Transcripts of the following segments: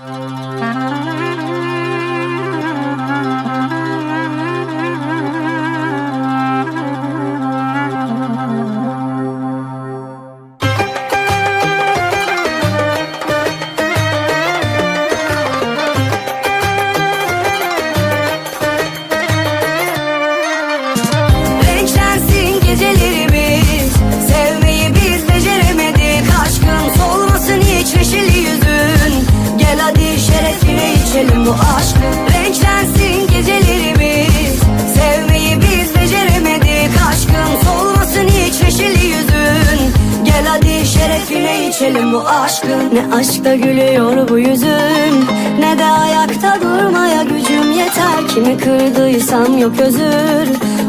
Renklensin bu aşkı Renklensin gecelerimiz. Sevmeyi biz beceremedik. Aşkın solmasın hiç neşeli yüzün. Gel hadi şerefine içelim bu aşkı. Ne aşkta gülüyor bu yüzün. Ne de ayakta durmaya gücüm yeter. Kimi kırdıysam yok özür.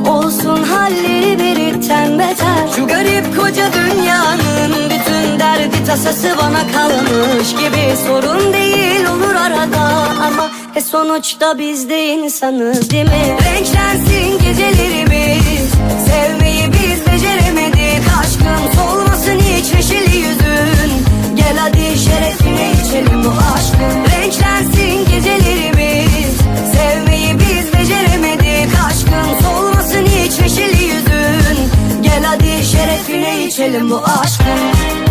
Olsun halleri birikten beter. Şu garip koca dünyanın bütün derdi tasası bana kalmış gibi Sorun değil olur e sonuçta biz de insanız değil mi? Renklensin gecelerimiz. Sevmeyi biz beceremedik. Aşkın solmasın hiç neşeli yüzün. Gel hadi şerefine içelim bu aşkın Renklensin gecelerimiz. Sevmeyi biz beceremedik. Aşkın solmasın hiç neşeli yüzün. Gel hadi şerefine içelim bu aşkın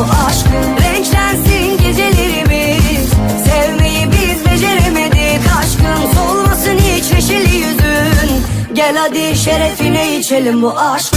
bu aşkı Renklensin gecelerimiz. Sevmeyi biz beceremedik Aşkın solmasın hiç neşeli yüzün. Gel hadi şerefine içelim bu aşkı